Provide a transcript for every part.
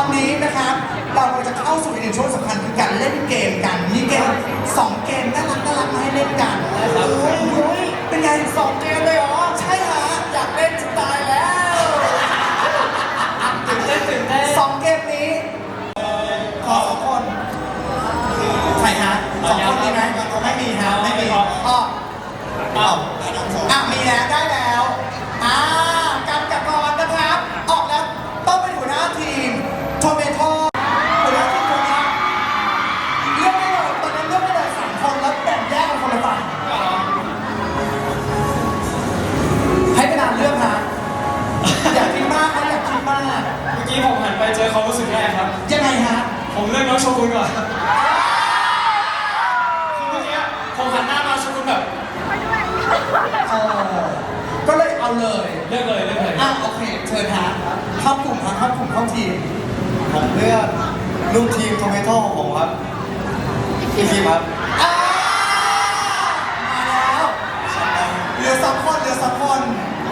อนนี้นะครับเรากำลังจะเข้าสู่อีกหนึ่งช่วงสำคัญคือการเล่นเกมกันมีเกมสองเกมน่ารักน่ารักมาให้เล่นกันโอ้ยเป็นไงสองเกมเลยเหรอ เมื่อกี้ผมหันไปเจอความรู้สึกแรกครับ ยังไงฮะ ผมเลือกน้องโชกุนก่อนคือเมื่อกี้ผมหันหน้ามาโชกุนแบบเออก็เลยเอาเลย เลือกเลยเลือกเลยอะโอเคเชิญฮะเข้ากลุ่มฮะเข้ากลุ่มเข้าทีมผมเลือกลูกทีมโทเมโต้ของผมครับพี่ทีมครับ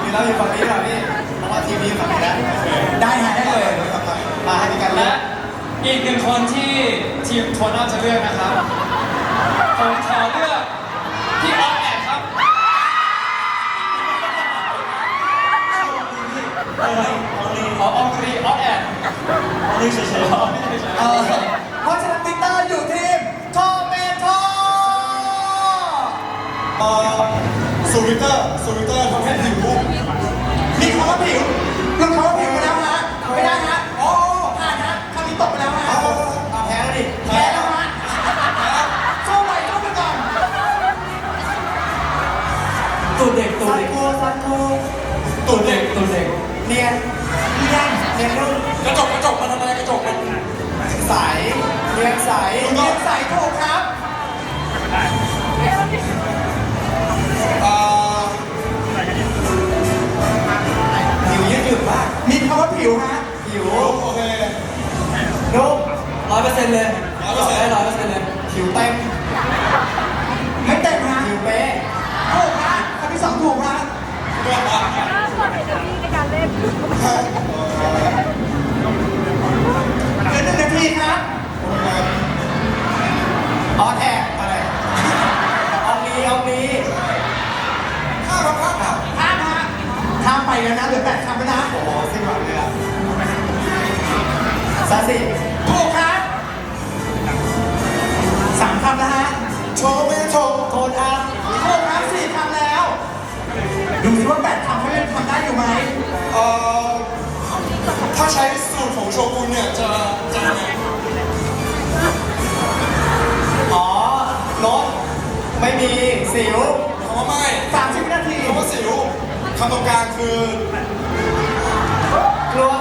มีเราอยู่ฝั่งนี้ครับพี่เพราะว่าทีมนี้ฝั่งนี้นะได้ฮะได้เลยมาให้พี่กันเลืและอกอีกหนึ่งคนที่ทีมโทน่าจะเลือกนะครับผมขอเลือกพี่ออฟแอดครับเอ้ยเอาเลยออฟอองกรีออฟแอดเอาเลยเฉยๆออฟไม่ใช่เออเพราะฉะนั้นวิกเตอร์อยู่ทีมโทเมโตเอ่อสูวิเตอร์สูวิเตอร์ทำให้ผิว เด็กเนียนเรียนเนียนรุ่นกระจกกระจกมันทำไมกระจกมันใสเนียนใสเรียนใส่ถูกครับเอ่อผิวยืดหยุ่นมากมีคำว่าผิวฮะผิวโอเคนุ่มร้อยเปอร์เซ็นต์เลย100%ได้ร้อยเปอร์เซ็นต์เลยผิวเต็มไม่เต็มฮะ ผิวเป๊ะ ถูกฮะคำที่สองถูกฮะ ส่วนเดี๋ยวนี้ในการเล่ น ถ้าใช้สูตรของโชกุนเนี่ยจะจะยังไงอ๋อลดไม่มีสิวคำว่าไม่สามสิบวินาทีคำว่าสิวคำตรงกลางคือ กลัว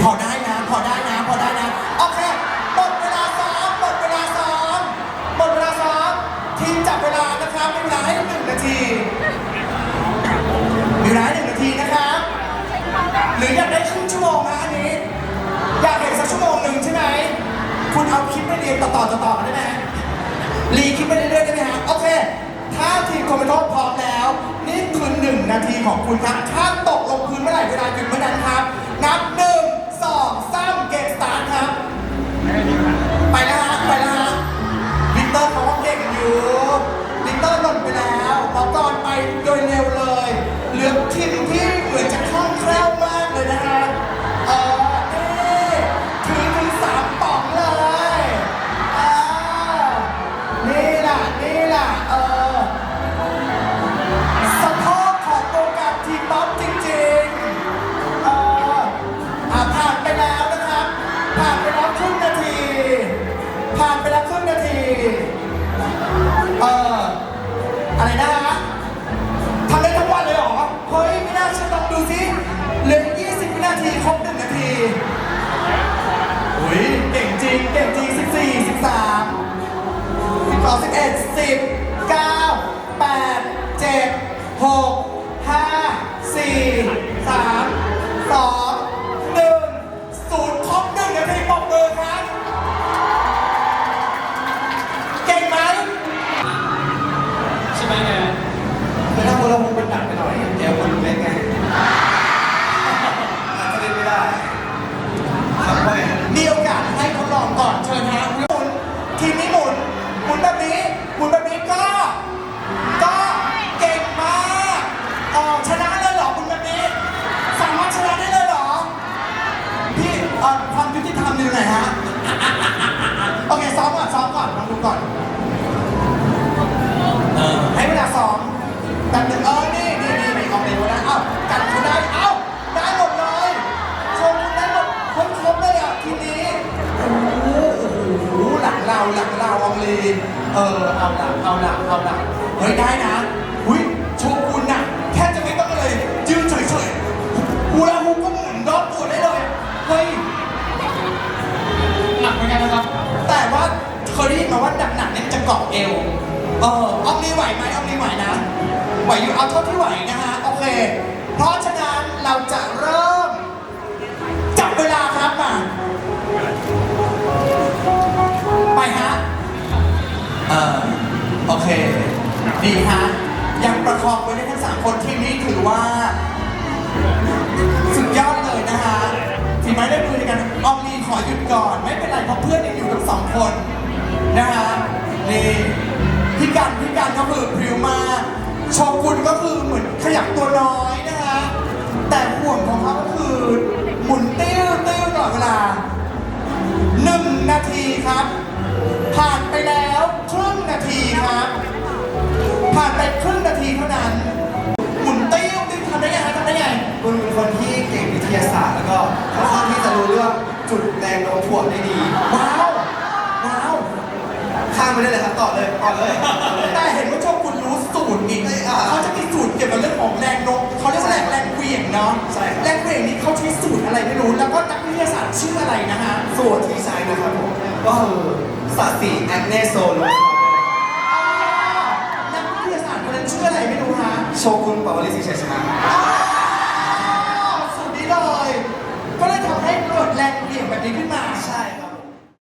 พอได้นะ พอได้นะ พอได้นะ โอเค หมดเวลาซ้อม หมดเวลาซ้อม หมดเวลาซ้อม ทีมจับเวลานะครับมีเวลาให้หนึ่งนาทีมีเวลาให้หนึ่งนาทีนะครับ หรืออยากได้ครึ่งชั่วโมงนะอันนี้ อยากเห็นสักชั่วโมงหนึ่งใช่ไหม คุณเอาคลิปไปเรียนต่อๆต่อๆกันได้ไหมรีคลิปไปเรื่อยๆได้ไหมฮะ โอเค ถ้าทีมคอมเมนต์พร้อมแล้ว นี่คือหนึ่งนาทีของคุณครับ ถ้าตกลงพื้นเมื่อไหร่เวลาหยุดเมื่อนั้นครับ นับห เร็วเลย เหลือทีมที่เหมือนจะคล่องแคล่วมากเลยนะฮะเออนี่ถือถึสามป๋องเลยเออนี่ละนี่ละเออสะโพกของวงกาทีป๊อปจริงๆเออผ่านไปแล้วนะครับ ผ่านไปแล้วครึ่งนาที ผ่านไปแล้วครึ่งนาที เอออะไรนะ ทีครบหนึ่งนาทีอุ้ยเก่งจริง เก่งจริง 14 13 12 11 10 9 8 7 6 ไหนฮะ โอเคซ้อมก่อนซ้อมก่อนลองดูก่อน เออให้เวลาซ้อมแป๊บหนึงเออ นี่นี่นี่นี่ออกเร็วนะเอ้ากันเขาได้ เอ้าได้หมดเลยโชว์คุณได้หมดครบครบเลยอะทีนี้ โอ้โหโอ้โหหลังเราหลังเราอองลีนเออ เอาหลังเอาหลังเอาหลังเฮ้ยได้นะ เอวเออออมนีไหวไหมออมนีไหวนะ ไหวอยู่เอาเท่าที่ไหวนะฮะโอเค เพราะฉะนั้นเราจะเริ่ม จับเวลาครับมาไปฮะเออโอเค ดีฮะยังประคองไว้ได้ทั้งสามคนทีมนี้ถือว่า สุดยอดเลยนะฮะฝีไม้ได้มือในกันออมลีขอหยุดก่อน ไม่เป็นไรเพราะเพื่อนยังอยู่ทั้งสองคนนะฮะ นี่พี่กันพี่กันก็คือพริ้วมากโชกุนก็คือเหมือนขยับตัวน้อยนะฮะแต่ห่วงของเขาก็คือหมุนเติ้ยวเติ้วตลอดเวลาหนึ่งนาทีครับ ผ่านไปแล้วครึ่งนาทีครับ ผ่านไปครึ่งนาทีเท่านั้น หมุนเติ้วติ้วทำได้ไงทำได้ไงคุณเป็นคนที่เก่งวิทยาศาสตร์แล้วก็ค่อนข้างที่จะรู้เรื่องจุดแรงโน้มถ่วงได้ดีว้าว ว้าว ข้ามไปได้เลย ครับต่อเลยต่อเลย แต่เห็นว่าโชคุณรู้สูตรอีกอ่าเขาจะมีสูตรเกี่ยวกับเรื่องของแรงโน้มเขาเรียกว่าแรงแรงเหวี่ยงเนาะใช่ครับ แรงเหวี่ยงนี้เขาใช้สูตรอะไรไม่รู้ แล้วก็นักวิทยาศาสตร์ชื่ออะไรนะฮะ ส่วนที่ใช้นะครับผมก็คือสาสีแอคเนโซโลนักวิทยาศาสตร์คนนั้นชื่ออะไรไม่รู้ฮะโชกุนปาวลิสิชัยชนะอ้าวสูตรนี้เลย ก็เลยทำให้เกิดแรงเหวี่ยงแบบนี้ขึ้นมา ใช่ครับ